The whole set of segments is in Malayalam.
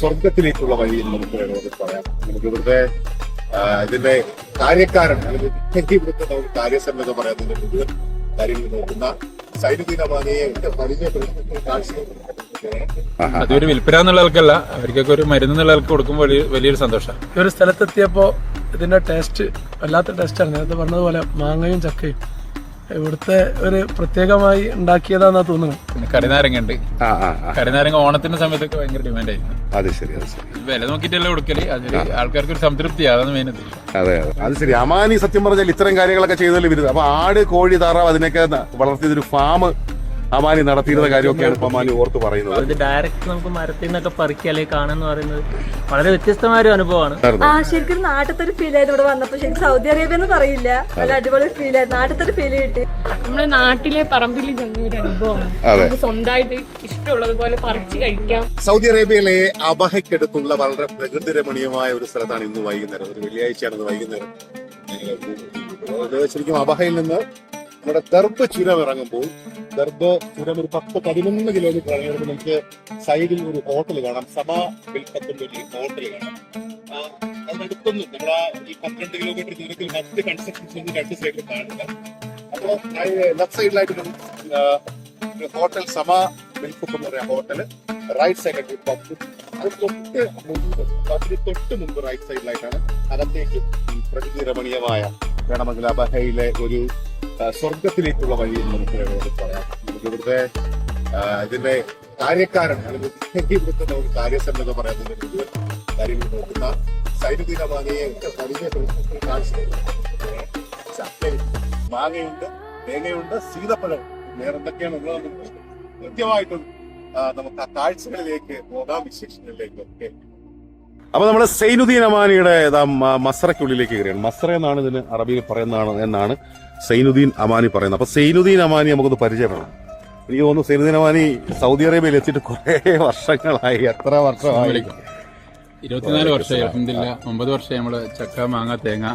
സ്വർഗത്തിലേക്കുള്ള വഴി എന്ന് നമുക്ക് വേണമെങ്കിൽ പറയാം. നമുക്ക് ഇവിടുത്തെ ഇതിന്റെ കാര്യക്കാരൻ അല്ലെങ്കിൽ ഇവിടുത്തെ നമുക്ക് കാര്യസ്ഥൻ പറയാത്തതിന്റെ മുഴുവൻ കാര്യങ്ങൾ നോക്കുന്ന അതൊരു വിൽപ്പന എന്നുള്ള ആൾക്കല്ല അവർക്കൊക്കെ ഒരു മരുന്ന് എന്നുള്ള ആൾക്ക് കൊടുക്കുമ്പോൾ വലിയൊരു സന്തോഷം. ഈ ഒരു സ്ഥലത്തെത്തിയപ്പോ ഇതിന്റെ ടേസ്റ്റ് വല്ലാത്ത ടേസ്റ്റാണ് നേരത്തെ പറഞ്ഞതുപോലെ മാങ്ങയും ചക്കയും. ഇവിടുത്തെ ഒരു പ്രത്യേകമായി ഉണ്ടാക്കിയതാന്നാ തോന്നുന്നത് പിന്നെ കടിനാരങ്ങ ഉണ്ട് ആ ആ ആ. കറിനാരങ്ങ ഓണത്തിന്റെ സമയത്തൊക്കെ ഭയങ്കര ഡിമാൻഡ് ആയിരുന്നു. അത് ശരി അത് ശരി. വില നോക്കിയിട്ടല്ല കൊടുക്കൽ? അതിൽ ആൾക്കാർക്ക് ഒരു സംതൃപ്തി അതാണ് മെയിൻ അതെ അതെ. അത് ശരി. അമാനി സത്യം പറഞ്ഞാൽ ഇത്തരം കാര്യങ്ങളൊക്കെ ചെയ്തതിൽ വരുന്നത് അപ്പൊ ആട് കോഴി താറാവ് അതിനൊക്കെ വളർത്തിയതൊരു ഫാം അമാനി നടത്തിയിരുന്ന കാര്യമൊക്കെയാണ് ഇപ്പൊ അമാനി ഓർത്ത് പറയുന്നത്. ഇത് ഡയറക്റ്റ് നമുക്ക് മരത്തിൽ നിന്നൊക്കെ പറിക്കാലേ കാണാന്ന് പറയുന്നത് വളരെ വ്യത്യസ്തമായ ഒരു അനുഭവമാണ്. ആ ശരിക്കും നാട്ടിലത്തെ ഒരു ഫീൽ ആയിരുന്നു ഇവിടെ വന്നപ്പോ. ശരിക്കും സൗദി അറേബ്യ എന്ന് പറയില്ല. നല്ല അടിപൊളി ഫീൽ ആയിരുന്നു. നാട്ടിലത്തെ ഒരു ഫീൽ കിട്ടി. നമ്മുടെ നാട്ടിലെ പറമ്പിൽ ചെന്ന ഒരു അനുഭവമാണ്. നമുക്ക് സ്വന്തമായിട്ട് ഇഷ്ടമുള്ളതുപോലെ പറിച്ച് കഴിക്കാം. സൗദി അറേബ്യയിലെ അബഹയ്ക്കടുത്തുള്ള വളരെ പ്രകൃതി രമണീയമായ ഒരു സ്ഥലത്താണ് ഇന്ന് വൈകുന്നേരം. ഒരു വെള്ളിയാഴ്ചയാണ് ഇന്ന് വൈകുന്നേരം ശരിക്കും അബഹയിൽ നിന്ന് നമ്മുടെ ദർബ ചുരം ഇറങ്ങുമ്പോൾ ദർബ ചുരം ഒരു പത്ത് പതിനൊന്ന് കിലോമീറ്റർ ഇറങ്ങിയപ്പോൾ നമുക്ക് സൈഡിൽ ഒരു ഹോട്ടൽ കാണാം. സഭാ വിൽപ്പത്തിന്റെ ഒരു ഹോട്ടൽ കാണാം. അതിനടുത്തൊന്നും നമ്മുടെ ആ ഈ പന്ത്രണ്ട് കിലോമീറ്റർ ദൂരത്തിൽ മറ്റ് കൺസ്ട്രക്ഷൻസ് ഒന്നും രണ്ട് സൈഡിലും കാണില്ല അപ്പോ ലെഫ്റ്റ് സൈഡിലായിട്ട് ഒരു ഹോട്ടൽ സമാ മിൽക്കുപ്പ് എന്ന് പറയുന്ന ഹോട്ടൽ റൈറ്റ് ഒരു പബ് അത് തൊട്ട് മുമ്പ് പബിന് തൊട്ട് മുമ്പ് റൈറ്റ് സൈഡിലായിട്ടാണ് അകത്തേക്ക് പ്രകൃതി രമണീയമായ വേണമെങ്കിൽ അബഹയിലെ ഒരു സ്വർഗത്തിലേക്കുള്ള വഴി എന്ന് നമുക്ക് വേണമെങ്കിൽ പറയാം. നമുക്ക് ഇവിടുത്തെ ഇതിന്റെ കാര്യക്കാരൻ അല്ലെങ്കിൽ ഇവിടുത്തെ നമുക്ക് കാര്യസ്ഥൻ എന്ന് പറയുന്നതിന്റെ മുഴുവൻ കാര്യങ്ങൾ നോക്കുന്ന സൈനിക മാങ്ങയെ ചക്കയും മാങ്ങയുണ്ട് തേങ്ങയുണ്ട് സീതപ്പഴം വേറെ എന്തൊക്കെയാണ് ഉള്ളത് കൃത്യമായിട്ടും നമുക്ക് ആ കാഴ്ചകളിലേക്ക് പോകാം വിശേഷങ്ങളിലേക്ക് ഒക്കെ. അപ്പൊ നമ്മുടെ സൈനുദ്ദീൻ അമാനിയുടെ മസറയ്ക്കുള്ളിലേക്ക് കയറിയാണ്. മസ്ര എന്നാണ് ഇതിന് അറബിയിൽ പറയുന്നതാണ് എന്നാണ് സൈനുദ്ദീൻ അമാനി പറയുന്നത് അപ്പൊ സൈനുദ്ദീൻ അമാനി നമുക്കൊന്ന് പരിചയപ്പെടണം എനിക്ക് തോന്നുന്നു സൈനുദ്ദീൻ അമാനി സൗദി അറേബ്യയിൽ എത്തിയിട്ട് കുറെ വർഷങ്ങളായി എത്ര വർഷമായി? ഇരുപത്തിനാല് വർഷമായി. അലഹമില്ല ഒമ്പത് വർഷം നമ്മൾ ചക്ക മാങ്ങ തേങ്ങ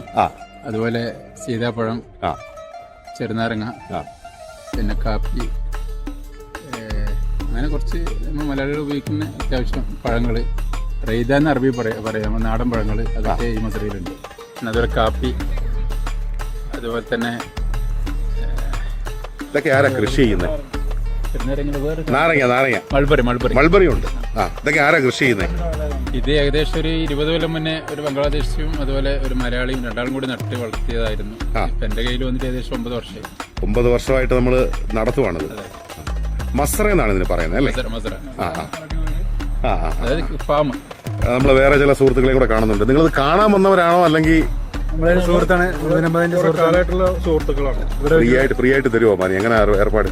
അതുപോലെ സീതാപ്പഴം ചെറുനാരങ്ങ. പിന്നെ കാപ്പി അങ്ങനെ കുറച്ച് മലയാളികൾ ഉപയോഗിക്കുന്ന അത്യാവശ്യം പഴങ്ങൾ റെയ്ത എന്ന് അറബി പറയാം നാടൻ പഴങ്ങൾ അതൊക്കെ ഈ മധുരയിലുണ്ട്. പിന്നെ അതുപോലെ കാപ്പി അതുപോലെ തന്നെ ഇതൊക്കെ ആരാ കൃഷി ചെയ്യുന്നത് നാരങ്ങ നാരങ്ങ. Mulberry mulberry. മൾബറി ഉണ്ട്. ആ ഇതൊക്കെ ആരാ കൃഷി ചെയ്യുന്നത് ഇത് ഏകദേശം ഒരു ഇരുപത് കൊല്ലം മുന്നേ ഒരു ബംഗ്ലാദേശിയും അതുപോലെ ഒരു മലയാളിയും രണ്ടാളും കൂടി നട്ട് വളർത്തിയതായിരുന്നു. എന്റെ കയ്യിൽ വന്നിട്ട് ഏകദേശം ഒമ്പത് വർഷമായി. ഒമ്പത് വർഷമായിട്ട് നമ്മൾ നടത്തുവാണത്. മസ്ര എന്നാണ് ഇതിന് പറയുന്നത് അല്ലേ? ആ ആ. ആ ആ അതായത് ഫാം നമ്മൾ വേറെ ചില സുഹൃത്തുക്കളെ കൂടെ കാണുന്നുണ്ട്. നിങ്ങളത് കാണാൻ വന്നവരാണോ അല്ലെങ്കിൽ നമ്മളെ സുഹൃത്താണ് സുഹൃത്തുക്കളാണ്. ഫ്രീ ആയിട്ട് ഫ്രീ ആയിട്ട് തരുമോ മാനി? എങ്ങനെ ഏർപ്പാട്?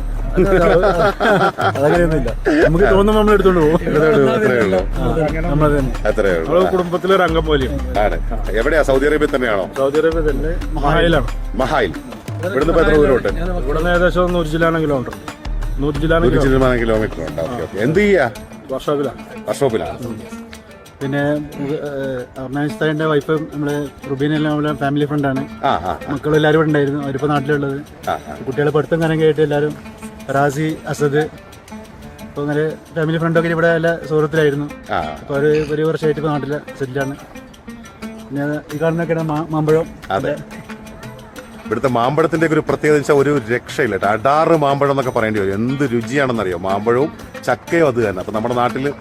അതങ്ങനെയൊന്നുമില്ല. നമുക്ക് തോന്നുമ്പോൾ നമ്മൾ എടുത്തോണ്ട് പോകും. അത്രേ ഉള്ളൂ. കുടുംബത്തിലെ ഒരു അംഗം പോലെയും ആണ്. എവിടെയാ? സൗദി അറേബ്യ തന്നെയാണോ? സൗദി അറേബ്യ തന്നെ. മഹായിലാണ്. മഹായിൽ. ഇവിടുന്ന് എത്ര ദൂരമുണ്ട്? ഇവിടുന്ന് ഏകദേശം നൂറ് ജില്ലാണെങ്കിലും കിലോമീറ്റർ നൂറ് ജില്ലാണെങ്കിലും ശതമാനം കിലോമീറ്റർ. ഉണ്ട്. Okay okay. എന്ത് ചെയ്യാ? വർഷോപ്പിലാണ്. വർഷോപ്പിലാണ് പിന്നെ അർണാനിസ്ഥാന്റെ വൈഫ് നമ്മുടെ റുബീനെല്ലാം നമ്മുടെ ഫാമിലി ഫ്രണ്ടാണ് ആണ്. ആ മക്കളും എല്ലാവരും ഇവിടെ ഉണ്ടായിരുന്നു. അവരിപ്പോൾ നാട്ടിലുള്ളത്. കുട്ടികളെ പഠിത്തം കാര്യം കേട്ട് എല്ലാവരും റാസി അസദ് അപ്പോൾ അങ്ങനെ ഫാമിലി ഫ്രണ്ടൊക്കെ ഇവിടെ എല്ലാ സുഹൃത്തിലായിരുന്നു അപ്പൊ അപ്പോൾ ഒരു ഒരു വർഷമായിട്ട് ഇപ്പോൾ നാട്ടിൽ സെറ്റിലാണ് പിന്നെ ഈ കാണുന്നൊക്കെയാണ് മാ- മാമ്പഴം. അതെ. ഇവിടുത്തെ മാമ്പഴത്തിന്റെ ഒരു പ്രത്യേകത വെച്ചാൽ ഒരു രക്ഷയില്ല അടാറ് മാമ്പഴം എന്നൊക്കെ പറയേണ്ടി വരും. എന്ത് രുചിയാണെന്നറിയോ? മാമ്പഴവും ചക്കയും അത് തന്നെ. അപ്പൊ നമ്മുടെ നാട്ടിൽ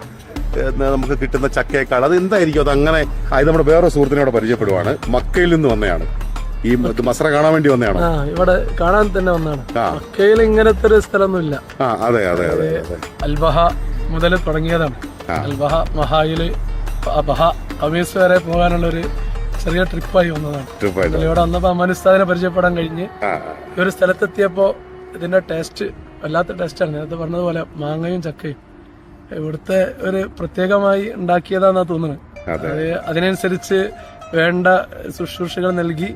നമുക്ക് കിട്ടുന്ന ചക്കയേക്കാൾ അത് എന്തായിരിക്കും അത് അങ്ങനെ അത് നമ്മുടെ വേറെ സുഹൃത്തിനോട് പരിചയപ്പെടുവാണ്. മക്കയിൽ നിന്ന് വന്നതാണ് ഈ മസറ കാണാൻ വേണ്ടി വന്നതാണ്? ഇവിടെ കാണാൻ തന്നെ വന്നാണ് മക്കയിൽ ഇങ്ങനത്തെ ഒരു സ്ഥലമൊന്നുമില്ല. ആ അതെ അതെ അതെ അൽബഹ മുതൽ തുടങ്ങിയതാണ്. അൽബഹ മഹായിൽ അബഹ അമീസ് വരെ പോകാനുള്ള ഒരു ചെറിയ ട്രിപ്പായി വന്നതാണ്. ഇവിടെ വന്നപ്പോ അമാനുസ്താദിനെ പരിചയപ്പെടാൻ കഴിഞ്ഞ് ഈ ഒരു സ്ഥലത്തെത്തിയപ്പോ ഇതിന്റെ ടേസ്റ്റ് വല്ലാത്ത ടേസ്റ്റാണ്. നേരത്തെ പറഞ്ഞതുപോലെ മാങ്ങയും ചക്കയും. ഇവിടുത്തെ ഒരു പ്രത്യേകമായി ഉണ്ടാക്കിയതാന്നാ തോന്നുന്നത് അതിനനുസരിച്ച് വേണ്ട ശുശ്രൂഷകൾ നൽകി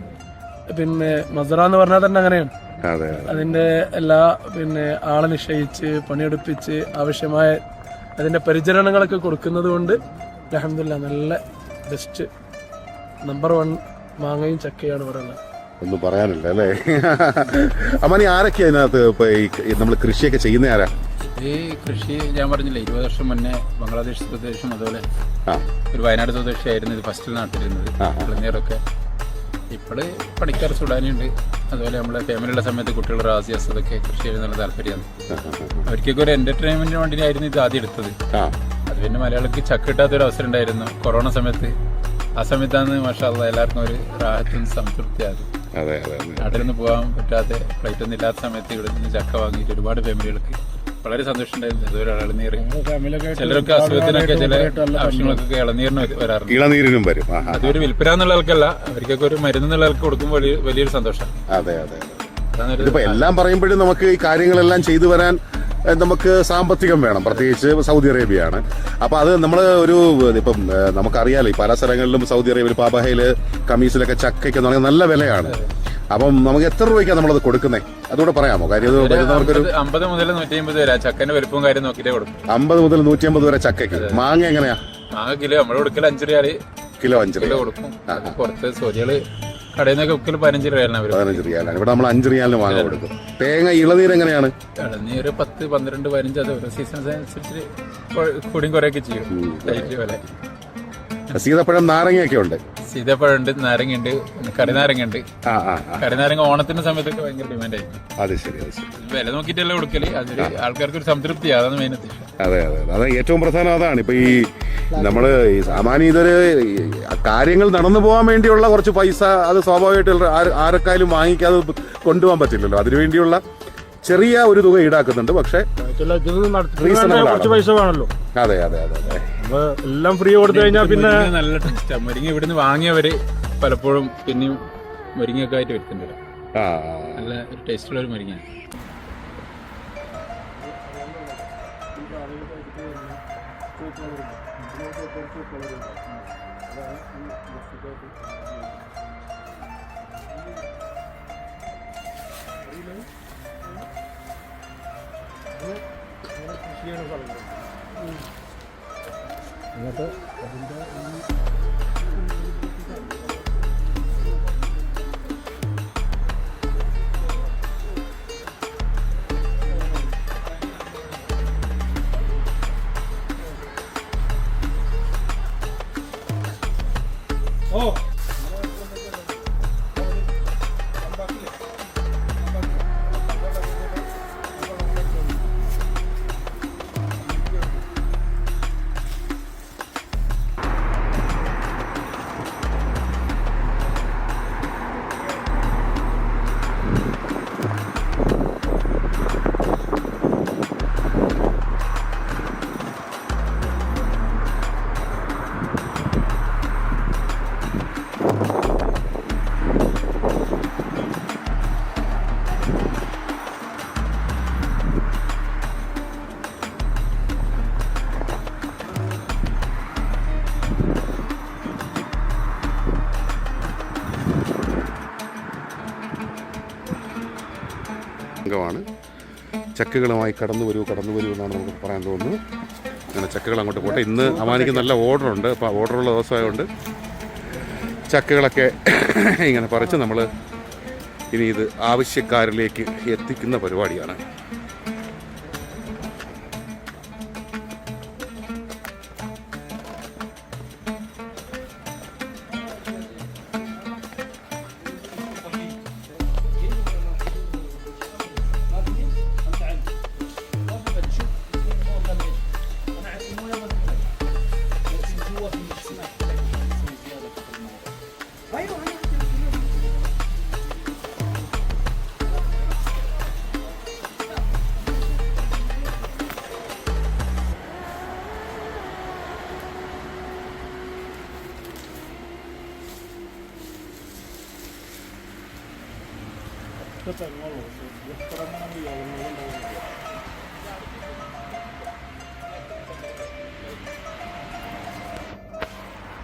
പിന്നെ മസറ എന്ന് പറഞ്ഞാൽ തന്നെ അങ്ങനെയാണ്. അതെ അതിന്റെ എല്ലാ പിന്നെ ആളെ നിശ്ചയിച്ച് പണിയെടുപ്പിച്ച് ആവശ്യമായ അതിന്റെ പരിചരണങ്ങളൊക്കെ കൊടുക്കുന്നത് കൊണ്ട് അലഹമില്ല നല്ല ബെസ്റ്റ് നമ്പർ വൺ മാങ്ങയും ചക്കയാണ് പറയുന്നത് ഒന്നും പറയാനില്ല അല്ലേ? അമ്മാനി ആരൊക്കെയാ ഇതിനകത്ത് ഇപ്പൊ നമ്മൾ കൃഷിയൊക്കെ ചെയ്യുന്ന ആരാ? ഇത് കൃഷി ഞാൻ പറഞ്ഞില്ലേ ഇരുപത് വർഷം മുന്നേ ബംഗ്ലാദേശ് സ്വദേശം അതുപോലെ ഒരു വയനാട് സ്വദേശിയായിരുന്നു ഇത് ഫസ്റ്റിൽ ആ. ഇളനീറൊക്കെ ഇപ്പോൾ പണിക്കാർ സുഡാനിയുണ്ട്. അതുപോലെ നമ്മളെ ഫാമിലിയുള്ള സമയത്ത് കുട്ടികളുടെ റാസിയാസ് അതൊക്കെ കൃഷി ചെയ്യാൻ നല്ല താല്പര്യമാണ്. അവർക്കൊക്കെ ഒരു എന്റർടൈൻമെന്റിന് വേണ്ടിയായിരുന്നു ഇത് ആദ്യം എടുത്തത്. അത് പിന്നെ മലയാളിക്ക് ചക്ക് കിട്ടാത്തൊരു അവസരം ഉണ്ടായിരുന്നു. കൊറോണ സമയത്ത്. ആ സമയത്താണ് മാഷാല്ല എല്ലാവർക്കും ഒരു റാഹത്തും സംതൃപ്തിയായത് നാട്ടിൽ നിന്ന് പോകാൻ പറ്റാത്ത ഫ്ലൈറ്റ് ഒന്നും ഇല്ലാത്ത സമയത്ത് ഇവിടെ നിന്ന് ചക്ക വാങ്ങിയിട്ട് ഒരുപാട് ഫാമിലികൾക്ക് വളരെ സന്തോഷമുണ്ടായിരുന്നു. അതുപോലെ ഇളനീർ ചിലരൊക്കെ അസുഖത്തിനൊക്കെ ചില ആവശ്യങ്ങൾക്കൊക്കെ ഇളനീരിന് വരാറുണ്ട്. ഇളനീരിനും വരും. അതൊരു വിൽപ്പന എന്നുള്ള ആൾക്കല്ല. അവർക്കൊക്കെ ഒരു മരുന്ന് എന്നുള്ള ആൾക്ക് കൊടുക്കുമ്പോൾ വലിയ- വലിയൊരു സന്തോഷം. അതെ അതെ അതെ. അതാണ് ഒരു ഇതിപ്പോ എല്ലാം പറയുമ്പോഴും നമുക്ക് ഈ കാര്യങ്ങളെല്ലാം ചെയ്തു വരാൻ ഏഹ്, നമുക്ക് സാമ്പത്തികം വേണം. പ്രത്യേകിച്ച് സൗദി അറേബ്യയാണ്. അപ്പൊ അത് നമ്മൾ ഒരു ഇപ്പം ഏഹ്, നമുക്കറിയാലോ ഈ പല സ്ഥലങ്ങളിലും സൗദി അറേബ്യയിൽ പാബഹയിൽ കമീസിലൊക്കെ ചക്കയ്ക്ക് എന്ന് പറഞ്ഞാൽ നല്ല വിലയാണ്. അപ്പം നമുക്ക് എത്ര രൂപയ്ക്കാണ് നമ്മളത് കൊടുക്കുന്നത് അതുകൂടെ പറയാമോ? കാര്യം വരുന്നവർക്കൊരു അമ്പത് മുതൽ നൂറ്റി അമ്പത് വരെ ചക്കന്റെ വലുപ്പവും കാര്യം നോക്കിയിട്ടേ കൊടുക്കും. അമ്പത് മുതൽ നൂറ്റി അമ്പത് വരെ ചക്കയ്ക്ക്. മാങ്ങ എങ്ങനെയാ? കിലോ നമ്മൾ കൊടുക്കൽ അഞ്ച് റിയാൽ. കിലോ അഞ്ച് കിലോ രൂപ കൊടുക്കും. പുറത്ത് സോരികൾ കടയിൽ നിന്നൊക്കെ പതിനഞ്ച് അവർ പതിനഞ്ച് റിയാലാണ്. ഇവിടെ നമ്മൾ അഞ്ച് റിയാലിന് മാങ്ങ കൊടുക്കും. തേങ്ങ ഇളനീര് എങ്ങനെയാണ്? ഇളനീര് പത്ത് പന്ത്രണ്ട് പതിനഞ്ച് അത് ഓരോ സീസൺ അനുസരിച്ച് കൊ- കൂടിയും കുറയൊക്കെ ചെയ്യും. സീതപ്പഴം നാരങ്ങയൊക്കെ ഉണ്ട് സീതപ്പഴം ഉണ്ട് നാരങ്ങ ഉണ്ട് കരിനാരങ്ങ ഉണ്ട് ആ ആ ആ. കറിനാരങ്ങ ഓണത്തിന്റെ സമയത്തൊക്കെ ഭയങ്കര ഡിമാൻഡ് ആയിരുന്നു അത് ശരി അത് ശരി. വില നോക്കിട്ടല്ലേ കൊടുക്കൽ? അതൊരു ആൾക്കാർക്ക് ഒരു സംതൃപ്തി അതാണ് മെയിൻ അതെ അതെ അതെ. അത് ഏറ്റവും പ്രധാനം അതാണ്. ഇപ്പൊ ഈ നമ്മൾ ഈ സാമാന്യ ഇതൊരു ഈ കാര്യങ്ങൾ നടന്നു പോകാൻ വേണ്ടിയുള്ള കുറച്ച് പൈസ അത് സ്വാഭാവികമായിട്ട് ആരൊക്കെ ആയാലും വാങ്ങിക്കാതെ കൊണ്ടുപോകാൻ പറ്റില്ലല്ലോ. അതിനുവേണ്ടിയുള്ള ചെറിയ ഒരു തുക ഈടാക്കുന്നുണ്ട് പക്ഷെ. കുറച്ച് പൈസ വേണല്ലോ അതെ അതെ അതെ അതെ. എല്ലാം ഫ്രീ കൊടുത്തു കഴിഞ്ഞാൽ പിന്നെ നല്ല ടേസ്റ്റാ മുരിങ്ങ ഇവിടുന്ന് വാങ്ങിയവര് പലപ്പോഴും പിന്നെയും മുരിങ്ങയൊക്കെ ആയിട്ട് വരുത്തുന്നുണ്ട്. ആ നല്ല ഒരു ടേസ്റ്റുള്ള ഒരു മുരിങ്ങ അംഗമാണ് ചക്കുകളുമായി കടന്നു വരൂ കടന്നു വരൂ എന്നാണ് നമുക്ക് പറയാൻ തോന്നുന്നത്. അങ്ങനെ ചക്കകൾ അങ്ങോട്ട് പോട്ടെ. ഇന്ന് അമാനിക്ക് നല്ല ഓർഡർ ഉണ്ട്. അപ്പോൾ ഓർഡറുള്ള ദിവസമായതുകൊണ്ട് ചക്കകളൊക്കെ ഇങ്ങനെ പറിച്ച് നമ്മൾ ഇനി ഇത് ആവശ്യക്കാരിലേക്ക് എത്തിക്കുന്ന പരിപാടിയാണ്.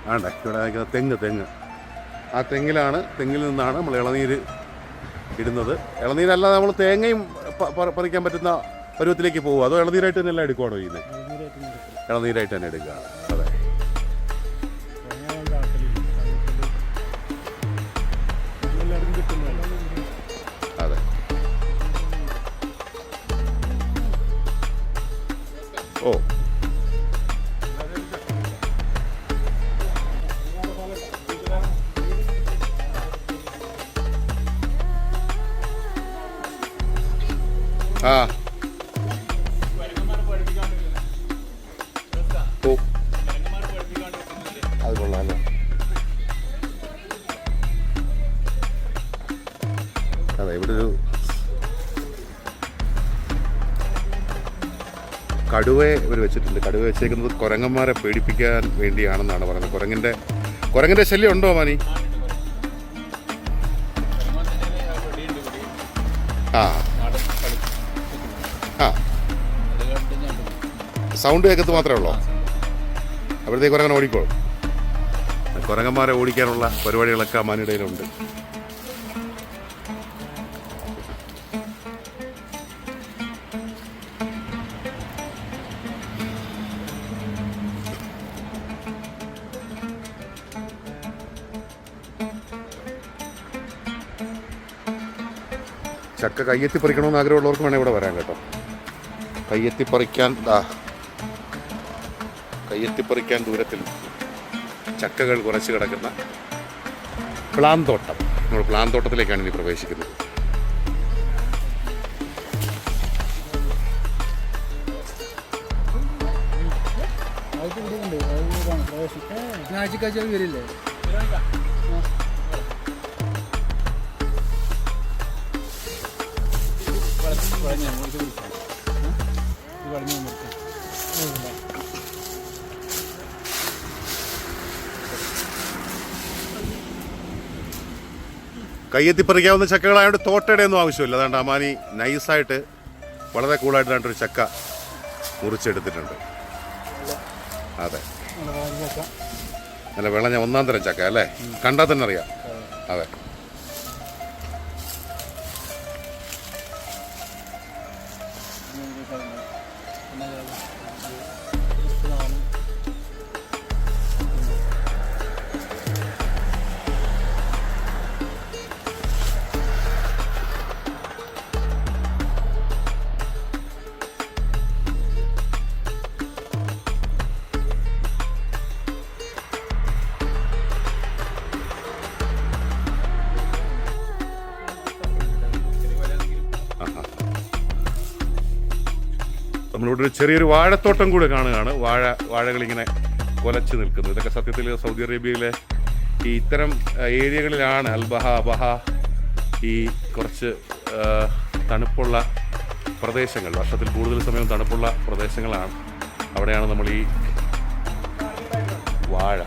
ആണ്ടെ ഇവിടെ നിൽക്കുന്ന തെങ്ങ് തെങ്ങ്. ആ തെങ്ങിലാണ് തെങ്ങിൽ നിന്നാണ് നമ്മൾ ഇളനീര് ഇടുന്നത്. ഇളനീരല്ലാതെ നമ്മൾ തേങ്ങയും പറിക്കാൻ പറ്റുന്ന പരുവത്തിലേക്ക് പോകും അതോ ഇളനീരായിട്ട് തന്നെ എല്ലാം എടുക്കുവാണോ ചെയ്യുന്നത്? ഇളനീരായിട്ട് തന്നെ എടുക്കുക അത് കൊള്ളാം അല്ലേ അതെ ഇവിടെ ഒരു കടുവയെ ഇവർ വെച്ചിട്ടുണ്ട്. കടുവ വെച്ചേക്കുന്നത് കുരങ്ങന്മാരെ പേടിപ്പിക്കാൻ വേണ്ടിയാണെന്നാണ് പറയുന്നത്. കുരങ്ങിന്റെ കുരങ്ങിന്റെ ശല്യം ഉണ്ടോ മാനി? ആ. ആ. സൗണ്ട് കേൾക്കത്ത് മാത്രമേ ഉള്ളൂ? അപ്പോഴത്തേക്ക് കുരങ്ങനെ ഓടിക്കോളും. കുരങ്ങന്മാരെ ഓടിക്കാനുള്ള പരിപാടികളൊക്കെ അമ്മാനിടയിലുണ്ട് ചക്ക കയ്യെത്തി പറിക്കണമെന്ന് ആഗ്രഹമുള്ളവർക്ക് വേണേൽ ഇവിടെ വരാം കേട്ടോ. കയ്യെത്തി പറിക്കാൻ ദാ. കയ്യെത്തി പറിക്കാൻ ദൂരത്തിൽ ചക്കകൾ കുറച്ച് കിടക്കുന്ന പ്ലാൻ തോട്ടം നമ്മൾ പ്ലാൻ തോട്ടത്തിലേക്കാണ് ഇനി പ്രവേശിക്കുന്നത് കയ്യെത്തി പറിക്കാവുന്ന ചക്കകളായതുകൊണ്ട് തോട്ടയുടെ ഒന്നും ആവശ്യമില്ല. അതുകൊണ്ട് അമാനി നൈസായിട്ട് വളരെ കൂളായിട്ട് രണ്ടൊരു ചക്ക മുറിച്ചെടുത്തിട്ടുണ്ട്. അതെ. നല്ല വിളഞ്ഞ ഒന്നാം തരം ചക്ക അല്ലേ? കണ്ടാൽ തന്നെ അറിയാം. അതെ. നമ്മളിവിടെ ഒരു ചെറിയൊരു വാഴത്തോട്ടം കൂടെ കാണുകയാണ്. വാഴ വാഴകളിങ്ങനെ കൊലച്ചു നിൽക്കുന്നത്. ഇതൊക്കെ സത്യത്തിൽ സൗദി അറേബ്യയിലെ ഈ ഇത്തരം ഏരിയകളിലാണ് അൽബഹ അബഹ ഈ കുറച്ച് തണുപ്പുള്ള പ്രദേശങ്ങൾ. വർഷത്തിൽ കൂടുതൽ സമയം തണുപ്പുള്ള പ്രദേശങ്ങളാണ്. അവിടെയാണ് നമ്മൾ ഈ വാഴ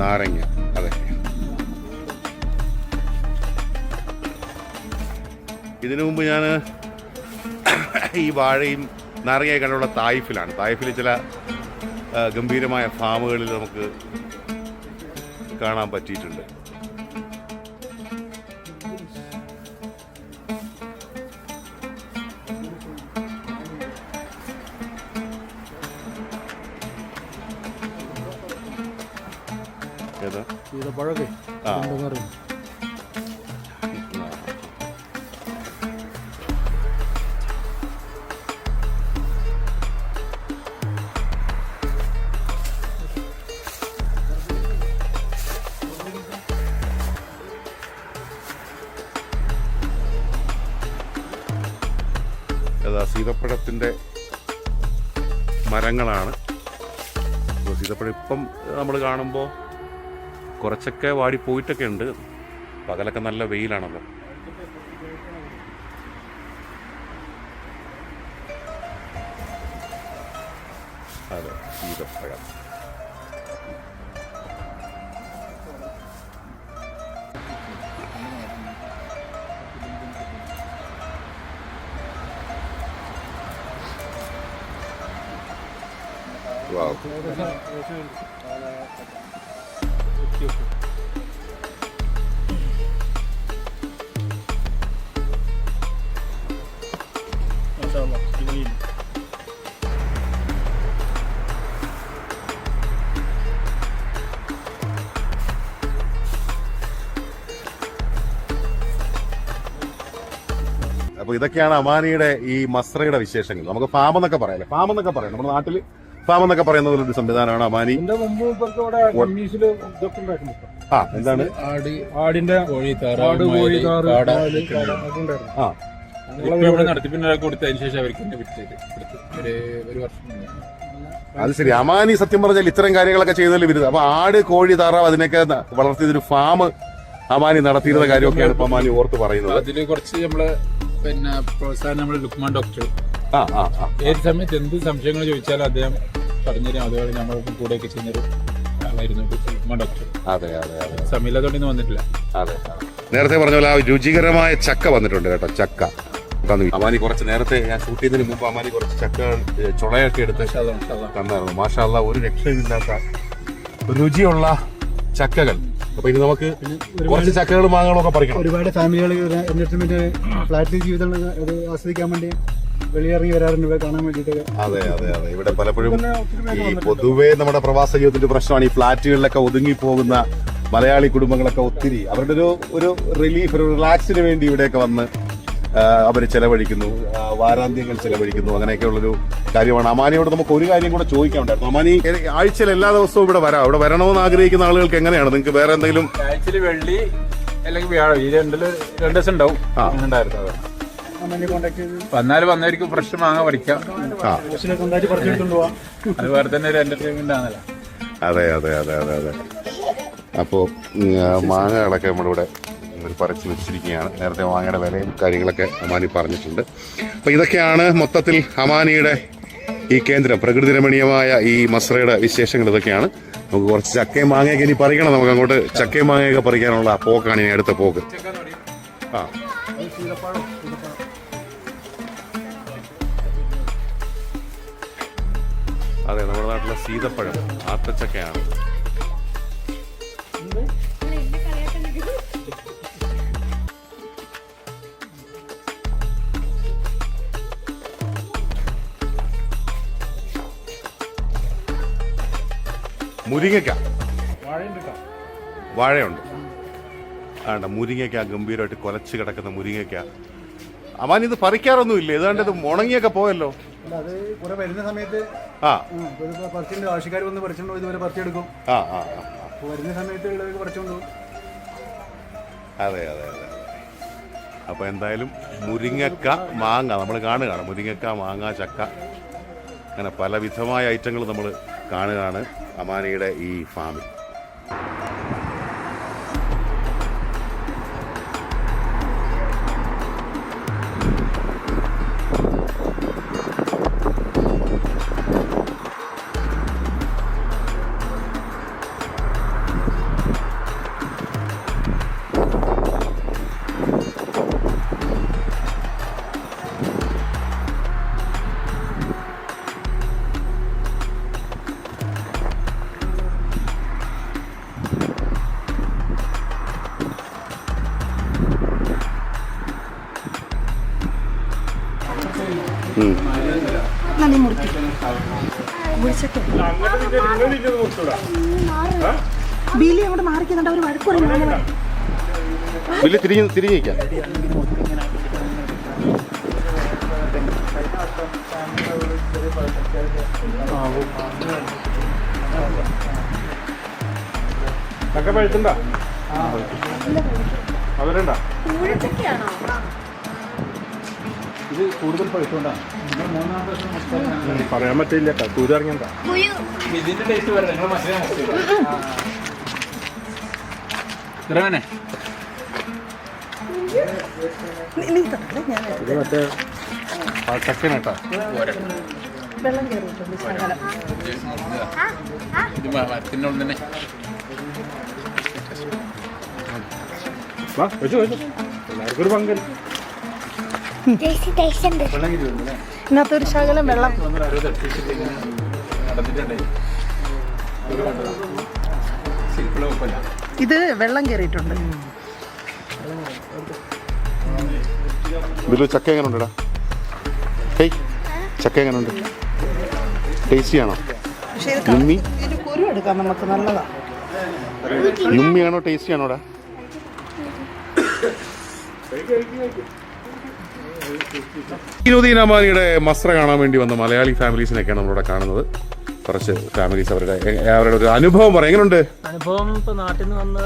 നാരങ്ങ. അതെ. ഇതിനു മുമ്പ് ഞാൻ ഈ വാഴയും നാരങ്ങയും കണ്ടുള്ള തായ്ഫിലാണ്. തായിഫിൽ ചില ഗംഭീരമായ ഫാമുകളിൽ നമുക്ക് കാണാൻ പറ്റിയിട്ടുണ്ട്. ഈതപ്പഴമൊക്കെ ആ. ഉണ്ടെന്ന് അറിയും ഏതാ സീതപ്പഴത്തിന്റെ മരങ്ങളാണ്. സീതപ്പഴം ഇപ്പം നമ്മൾ കാണുമ്പോൾ കുറച്ചൊക്കെ വാടി പോയിട്ടൊക്കെ ഉണ്ട് പകലൊക്കെ നല്ല വെയിലാണല്ലോ. അതെ ഈതപ്പഴം വാവ്. ഇതൊക്കെയാണ് അമാനിയുടെ ഈ മസ്രയുടെ വിശേഷങ്ങൾ. നമുക്ക് ഫാം എന്നൊക്കെ പറയാം ഫാം എന്നൊക്കെ പറയാം നമ്മുടെ നാട്ടിൽ ഫാം എന്നൊക്കെ പറയുന്ന പോലെ ഒരു സംവിധാനമാണ് അമാനി. ആ എന്താണ്? ആട് ആടിന്റെ ആ. അത് ശരി. അമാനി സത്യം പറഞ്ഞാൽ ഇത്തരം കാര്യങ്ങളൊക്കെ ചെയ്തതിൽ വിരുദ്ധ. അപ്പൊ ആട് കോഴി താറാവ് അതിനൊക്കെ വളർത്തിയതൊരു ഫാം അമാനി നടത്തിയിരുന്ന കാര്യമൊക്കെയാണ് ഇപ്പൊ അമാനി ഓർത്ത് പറയുന്നത്. അതിൽ കുറച്ച് നമ്മൾ പിന്നെ പ്രോത്സാഹനം നമ്മൾ ലുക്മാൻ ഡോക്ടർ ആ ആ ആ. ഏത് സമയത്ത് എന്ത് സംശയങ്ങൾ ചോദിച്ചാലും അദ്ദേഹം പറഞ്ഞുതരും. അതുപോലെ നമ്മൾ കൂടെയൊക്കെ ചെയ്യുന്നൊരു ആളായിരുന്നു ലുക്മാൻ ഡോക്ടർ അതെ അതെ അതെ. വന്നിട്ടില്ല. അതെ നേരത്തെ പറഞ്ഞ പോലെ ആ രുചികരമായ ചക്ക വന്നിട്ടുണ്ട് കേട്ടോ ചക്ക. തന്നു. അമാനി കുറച്ച് നേരത്തെ ഞാൻ ഷൂട്ട് ചെയ്തതിന് മുമ്പ് അമാനി കുറച്ച് ചക്ക ചുളയൊക്കെ എടുത്ത് തന്നായിരുന്നു. മാഷാല്ല ഒരു രക്ഷയില്ലാത്ത രുചിയുള്ള ചക്കകൾ. അപ്പൊ ഇനി നമുക്ക് കുറച്ച് ചക്കകളും മാങ്ങകളും ഒക്കെ പറിക്കണം. ഒരുപാട് ഫാമിലികൾ എന്റർടൈൻമെന്റ് ഫ്ലാറ്റിൽ ജീവിതം ആസ്വദിക്കാൻ വേണ്ടി വെളിയിറങ്ങി വരാറുണ്ട്. ഇവിടെ കാണാൻ അതെ അതെ അതെ. ഇവിടെ പലപ്പോഴും ഈ പൊതുവേ നമ്മുടെ പ്രവാസ ജീവിതത്തിന്റെ പ്രശ്നമാണ് ഈ ഫ്ലാറ്റുകളിലൊക്കെ ഒതുങ്ങി പോകുന്ന മലയാളി കുടുംബങ്ങളൊക്കെ ഒത്തിരി. അവരുടെ ഒരു ഒരു റിലീഫ് ഒരു റിലാക്സിന് വേണ്ടി ഇവിടെയൊക്കെ വന്ന് അവർ ചെലവഴിക്കുന്നു. വാരാന്ത്യങ്ങൾ ചെലവഴിക്കുന്നു. അങ്ങനെയൊക്കെ ഉള്ളൊരു കാര്യമാണ്. അമാനിയോട് നമുക്ക് ഒരു കാര്യം കൂടെ ചോദിക്കാനുണ്ടായിരുന്നു. അമാനി ആഴ്ചയിൽ എല്ലാ ദിവസവും ഇവിടെ വരാം. ഇവിടെ വരണമെന്ന് ആഗ്രഹിക്കുന്ന ആളുകൾക്ക് എങ്ങനെയാണ്? നിങ്ങൾക്ക് വേറെ എന്തെങ്കിലും ആഴ്ചയിൽ വെള്ളി അല്ലെങ്കിൽ വ്യാഴം ഈ രണ്ടിൽ രണ്ട് ദിവസം ഉണ്ടാവും. ഉണ്ടായിരുന്നു വന്നാൽ വന്നവർക്ക് ഫ്രഷ് മാങ്ങ പറിക്കാം. പോവാം അത് വേറെ തന്നെ ഒരു എന്റർടൈൻമെന്റ് ആണല്ലോ. അതെ അതെ അതെ അതെ അതെ. അപ്പോൾ മാങ്ങകളൊക്കെ നമ്മളിവിടെ ഒരു പറിച്ച് വെച്ചിരിക്കുകയാണ്. നേരത്തെ മാങ്ങയുടെ വിലയും കാര്യങ്ങളൊക്കെ അമാനി പറഞ്ഞിട്ടുണ്ട്. അപ്പോൾ ഇതൊക്കെയാണ് മൊത്തത്തിൽ അമാനിയുടെ ഈ കേന്ദ്രം പ്രകൃതി രമണീയമായ ഈ മസ്രയുടെ വിശേഷങ്ങൾ ഇതൊക്കെയാണ്. നമുക്ക് കുറച്ച് ചക്കയും മാങ്ങയൊക്കെ ഇനി പറിക്കണം. നമുക്ക് അങ്ങോട്ട് ചക്കയും മാങ്ങയൊക്കെ പറിക്കാനുള്ള പോക്കാണ് ഇനി അടുത്ത പോക്ക്. ആ. അതെ നമ്മുടെ നാട്ടിലെ സീതപ്പഴം ആത്തച്ചക്കയാണ് മുരിങ്ങയ്ക്ക. വാഴയുണ്ട് വേണ്ട മുരിങ്ങയ്ക്ക ഗംഭീരമായിട്ട് കൊലച്ച് കിടക്കുന്ന മുരിങ്ങയ്ക്ക. അമാൻ ഇത് പറിക്കാറൊന്നും ഇല്ലേ ഏതാണ്ട് ഇത് ഉണങ്ങിയൊക്കെ പോയല്ലോ. അത് കുറെ വരുന്ന സമയത്ത് ആ. പറിച്ചിട്ട് ആവശ്യക്കാർ വന്ന് പറിച്ചുണ്ടോ ഇതുവരെ പറിച്ചെടുക്കും. ആ ആ. വരുന്ന സമയത്ത് ഉള്ളവർക്ക് പറിച്ചുകൊണ്ടു അതെ അതെ അതെ അപ്പൊ എന്തായാലും മുരിങ്ങക്ക മാങ്ങ നമ്മൾ കാണുകയാണ്. മുരിങ്ങക്ക മാങ്ങ ചക്ക. അങ്ങനെ പലവിധമായ ഐറ്റങ്ങൾ നമ്മൾ കാണുകയാണ്. അമാനിയുടെ ഈ ഫാമിൽ. ബിലി അങ്ങോട്ട് മാറിക്കുന്നുണ്ട്. അവർ വഴക്ക് പറയുന്നു വലിയ തിരിഞ്ഞ് ചക്ക പഴുത്തുണ്ടാ? അവരുണ്ടാ? ഇത് കൂടുതൽ പഴുത്തുകൊണ്ടാണ്. നമ്മൾ മൂന്നാം വർഷം പറയാൻ പറ്റില്ല. കത്തൂര് ഇറങ്ങിയണ്ട ഇതിന്റെ ടേസ്റ്റ് വരണം നിങ്ങൾ മനസ്സിലാക്കി ഇറങ്ങാനെ. ഇത് മറ്റേ ചക്കനാട്ടാ. വെള്ളം കയറിയിട്ടുണ്ട് ശകലം ഇത് മരത്തിനുള്ളിൽ തന്നെ. വാ വെച്ചു വെച്ചു. എല്ലാവർക്കും ഒരു പങ്കൽ ഇതിനകത്തൊരു ശകലം വെള്ളം. ഇത് വെള്ളം കയറിയിട്ടുണ്ട് ഇതിൽ ചക്ക എങ്ങനെ ഉണ്ടടാ ഹേയ് ചക്ക എങ്ങനെ ഉണ്ട് ടേസ്റ്റി ആണോ യുമ്മി കുരു എടുക്കാം നമുക്ക് നല്ലതാ. യുമ്മിയാണോ ടേസ്റ്റി ആണോടാ? വിനോദീൻ അമാനിയുടെ മസ്ര കാണാൻ വേണ്ടി വന്ന മലയാളി ഫാമിലീസിനൊക്കെയാണ് നമ്മളിവിടെ കാണുന്നത്. കുറച്ച് ഫാമിലീസ് അവരുടെ അവരുടെ ഒരു അനുഭവം പറയും എങ്ങനെയുണ്ട് അനുഭവം ഇപ്പൊ നാട്ടിൽ നിന്ന് വന്ന്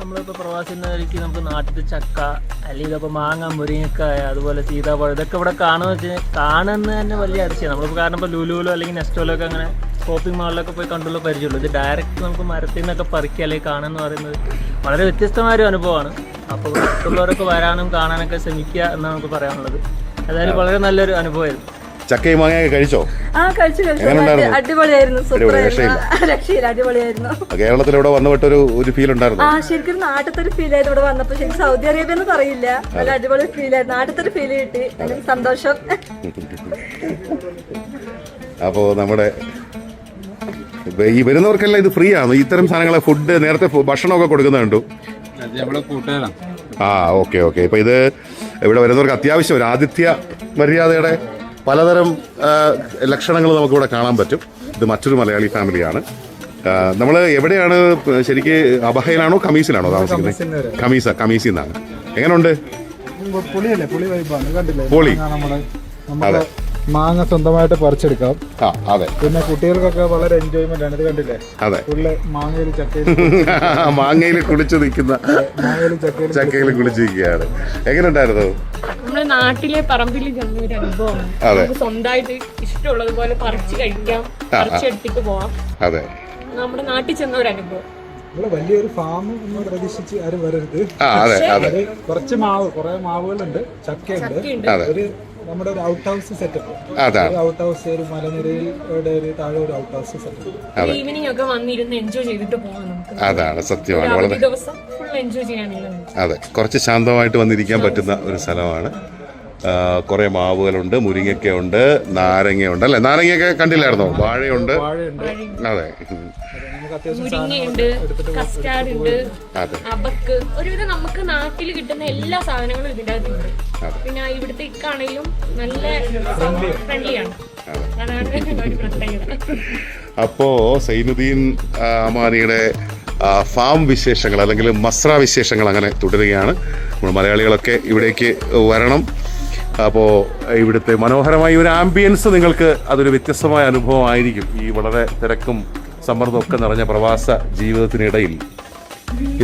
നമ്മളിപ്പോ പ്രവാസി നിലയ്ക്ക് നമുക്ക് നാട്ടിൽ ചക്ക അല്ലെങ്കിൽ ഇപ്പൊ മാങ്ങ മുരിങ്ങക്കായ അതുപോലെ സീതാപ്പഴം ഇതൊക്കെ ഇവിടെ കാണുക വെച്ച് കാണുന്ന തന്നെ വലിയ അതിശയം നമ്മളിപ്പോ കാരണം ഇപ്പൊ ലുലുലോ അല്ലെങ്കിൽ നെസ്റ്റോലോ ഒക്കെ അങ്ങനെ ഷോപ്പിംഗ് മാളിലൊക്കെ പോയി കണ്ടുള്ള പരിചയമുള്ളൂ. ഇത് ഡയറക്റ്റ് നമുക്ക് മരത്തിൽ നിന്നൊക്കെ പറിക്കുക അല്ലെങ്കിൽ കാണുക എന്ന് പറയുന്നത് വളരെ വ്യത്യസ്തമായ ഒരു അനുഭവമാണ്. അപ്പോൾ മറ്റുള്ളവരൊക്കെ വരാനും കാണാനൊക്കെ ശ്രമിക്കുക എന്നാണ് നമുക്ക് പറയാനുള്ളത്. അതായത് വളരെ നല്ലൊരു അനുഭവമായിരുന്നു. ചക്കയും മാങ്ങയൊക്കെ കഴിച്ചോ? ആ കഴിച്ചു കഴിച്ചു? അടിപൊളിയായിരുന്നു രക്ഷയില്ല. അടിപൊളിയായിരുന്നു. കേരളത്തിൽ ഇവിടെ വന്നു ഒരു ഒരു ഫീൽ ഉണ്ടായിരുന്നു? ആ ശരിക്കും നാട്ടിലത്തെ ഒരു ഫീൽ ആയിരുന്നു ഇവിടെ വന്നപ്പോ ശരിക്കും സൗദി അറേബ്യ എന്ന് പറയില്ല. നല്ല അടിപൊളി ഫീൽ ആയിരുന്നു. നാട്ടിലത്തെ ഒരു ഫീൽ കിട്ടി സന്തോഷം. അപ്പോൾ നമ്മുടെ ഈ വരുന്നവർക്കെല്ലാം ഇത് ഫ്രീ ആണ്? ഇത്തരം സാധനങ്ങളെ ഫുഡ് നേരത്തെ ഭക്ഷണമൊക്കെ അത് ആ ഓക്കെ ഓക്കെ. ഇപ്പൊ ഇത് ഇവിടെ വരുന്നവർക്ക് അത്യാവശ്യം ഒരു ആതിഥ്യ മര്യാദയുടെ പലതരം ലക്ഷണങ്ങൾ നമുക്കിവിടെ കാണാൻ പറ്റും. ഇത് മറ്റൊരു മലയാളി ഫാമിലിയാണ്. നമ്മൾ എവിടെയാണ് ശരിക്ക് അബഹയിലാണോ കമീസിലാണോ താമസിക്കുന്നത്? കമീസ കമീസിൽ നിന്നാണ്. എങ്ങനെയുണ്ട് പൊളി മാങ്ങ സ്വന്തമായിട്ട് പറിച്ചെടുക്കാം. ആ അതെ. പിന്നെ കുട്ടികൾക്കൊക്കെ വളരെ എൻജോയ്മെന്റ് ആണ്. ഇത് കണ്ടില്ലേ? അതെ. മാങ്ങയിൽ ചക്കയിൽ മാങ്ങയിൽ കുളിച്ചു നിൽക്കുന്ന മാങ്ങയിൽ ചക്കയിൽ ചക്കയിൽ കുളിച്ചിരിക്കുകയാണ്. എങ്ങനെയുണ്ടായിരുന്നു? നമ്മുടെ നാട്ടിലെ പറമ്പിൽ ചെന്ന ഒരു അനുഭവമാണ്. അതെ. നമുക്ക് സ്വന്തമായിട്ട് ഇഷ്ടമുള്ളതുപോലെ പറിച്ച് കഴിക്കാം പറിച്ചെടുത്തിട്ട് പോവാം. അതെ. നമ്മുടെ നാട്ടിൽ ചെന്ന ഒരു അനുഭവം. നമ്മൾ വലിയൊരു ഫാം എന്ന് പ്രതീക്ഷിച്ച് ആരും വരരുത്. ആ അതെ. അതെ കുറച്ച് മാവ് കുറെ മാവുകളുണ്ട് ചക്കയുണ്ട്. ചക്കയുണ്ട്. അതെ. ഒരു നമ്മുടെ ഒരു ഔട്ട് ഹൗസ് സെറ്റപ്പ് അതാണ്. ഔട്ട് ഹൗസ് ഒരു മലനിരയിൽ ഒരു താഴെ ഒരു ഔട്ട് ഹൗസ് സെറ്റപ്പ്. ഈവനിങ് ഒക്കെ വന്നിരുന്ന് എൻജോയ് ചെയ്തിട്ട് പോകാം നമുക്ക്. അതാണ് സത്യമാണ്. വളരെ ദിവസം ഫുൾ എൻജോയ് ചെയ്യാനുള്ള അതെ. കുറച്ച് ശാന്തമായിട്ട് വന്നിരിക്കാൻ പറ്റുന്ന ഒരു സ്ഥലമാണ് കുറേ മാവുകളുണ്ട് മുരിങ്ങയ്ക്കയുണ്ട് നാരങ്ങയുണ്ട് അല്ലേ? നാരങ്ങയൊക്കെ കണ്ടില്ലായിരുന്നോ? വാഴയുണ്ട്. അതെ. മുരിങ്ങയുണ്ട് കസ്റ്റാർഡ് ഉണ്ട് അതെ. അബക്ക്. ഒരുവിധം നമുക്ക് നാട്ടിൽ കിട്ടുന്ന എല്ലാ സാധനങ്ങളും ഇതിന്റെ അകത്തുണ്ട് പിന്നെ ഇവിടുത്തെ ഇക്കാണെങ്കിലും നല്ല ഫ്രണ്ട്ലിയാണ് അതാണ് ഒരു പ്രത്യേകത. അപ്പോ സൈനുദ്ദീൻ അമാനിയുടെ ഫാം വിശേഷങ്ങൾ അല്ലെങ്കിൽ മസ്ര വിശേഷങ്ങൾ അങ്ങനെ തുടരുകയാണ്. നമ്മൾ മലയാളികളൊക്കെ ഇവിടേക്ക് വരണം. അപ്പോൾ ഇവിടുത്തെ മനോഹരമായ ഒരു ആംബിയൻസ് നിങ്ങൾക്ക് അതൊരു വ്യത്യസ്തമായ അനുഭവമായിരിക്കും. ഈ വളരെ തിരക്കും സമ്മർദ്ദമൊക്കെ നിറഞ്ഞ പ്രവാസ ജീവിതത്തിനിടയിൽ.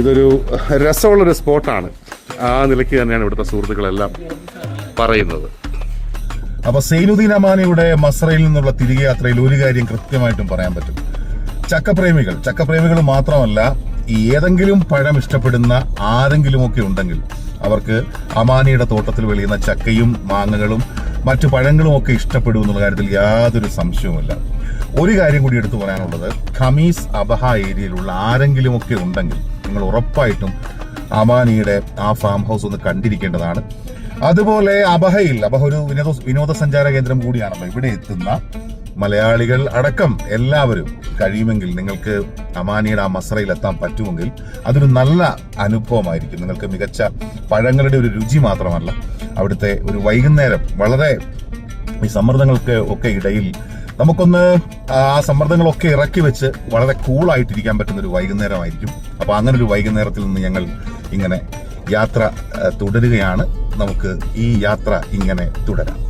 ഇതൊരു രസമുള്ളൊരു സ്പോട്ടാണ്. ആ നിലയ്ക്ക് തന്നെയാണ് ഇവിടുത്തെ സുഹൃത്തുക്കളെല്ലാം പറയുന്നത്. അപ്പൊ സൈനുദ്ദീൻ അമാനിയുടെ മസ്രയിൽ നിന്നുള്ള തിരികെ യാത്രയിൽ ഒരു കാര്യം കൃത്യമായിട്ടും പറയാൻ പറ്റും. ചക്കപ്രേമികൾ ചക്കപ്രേമികൾ മാത്രമല്ല ഏതെങ്കിലും പഴം ഇഷ്ടപ്പെടുന്ന ആരെങ്കിലുമൊക്കെ ഉണ്ടെങ്കിൽ അവർക്ക് അമാനിയുടെ തോട്ടത്തിൽ വിളയുന്ന ചക്കയും മാങ്ങകളും മറ്റു പഴങ്ങളും ഒക്കെ ഇഷ്ടപ്പെടും എന്നുള്ള കാര്യത്തിൽ യാതൊരു സംശയവുമില്ല. ഒരു കാര്യം കൂടി എടുത്തു പറയാനുള്ളത് ഖമീസ് അബഹ ഏരിയയിലുള്ള ആരെങ്കിലും ഒക്കെ ഉണ്ടെങ്കിൽ നിങ്ങൾ ഉറപ്പായിട്ടും അമാനിയുടെ ആ ഫാം ഹൗസ് ഒന്ന് കണ്ടിരിക്കേണ്ടതാണ്. അതുപോലെ അബഹയിൽ അബഹ ഒരു വിനോദ വിനോദസഞ്ചാര കേന്ദ്രം കൂടിയാണല്ലോ ഇവിടെ എത്തുന്ന മലയാളികൾ അടക്കം എല്ലാവരും കഴിയുമെങ്കിൽ നിങ്ങൾക്ക് അമാനിയുടെ ആ മസറയിൽ എത്താൻ പറ്റുമെങ്കിൽ അതൊരു നല്ല അനുഭവമായിരിക്കും. നിങ്ങൾക്ക് മികച്ച പഴങ്ങളുടെ ഒരു രുചി മാത്രമല്ല അവിടുത്തെ ഒരു വൈകുന്നേരം വളരെ ഈ സമ്മർദ്ദങ്ങൾക്ക് ഒക്കെ ഇടയിൽ നമുക്കൊന്ന് ആ സമ്മർദ്ദങ്ങളൊക്കെ ഇറക്കി വെച്ച് വളരെ കൂളായിട്ടിരിക്കാൻ പറ്റുന്ന ഒരു വൈകുന്നേരമായിരിക്കും. അപ്പോൾ അങ്ങനെ ഒരു വൈകുന്നേരത്തിൽ നിന്ന് ഞങ്ങൾ ഇങ്ങനെ യാത്ര തുടരുകയാണ്. നമുക്ക് ഈ യാത്ര ഇങ്ങനെ തുടരാം.